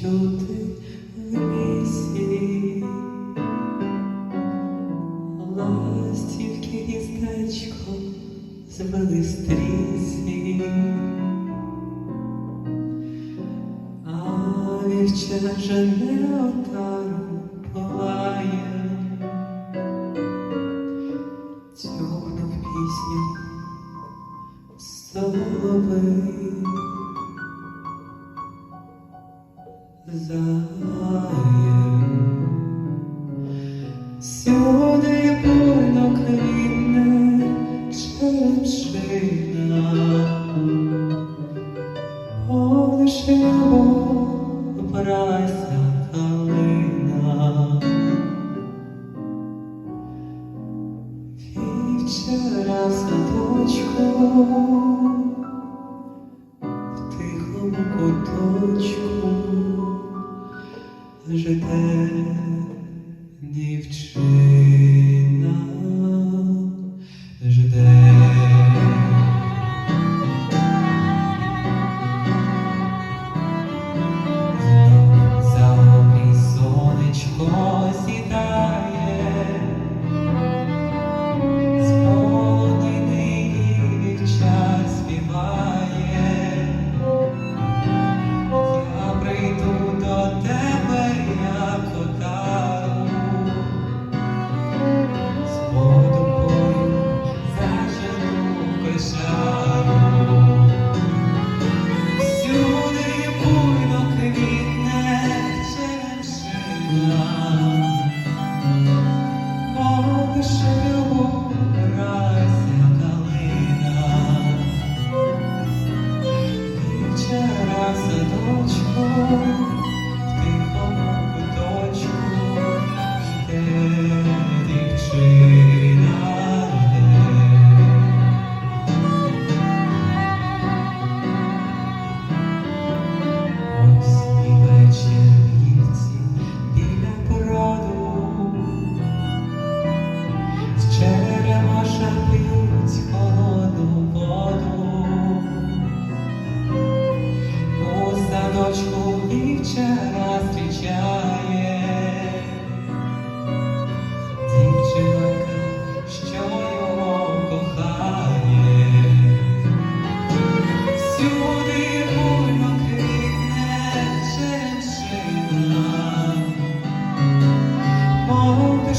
чути в лісі. Ластівки гніздечко звели стрісі, а вівчар жене отару палає, тьохнув пісню соловей. Всюди буйно квітне черемшина, Лиш любов калина. Вівчара в садочку, в тихому куточку je t'aime.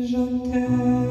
Je t'aime.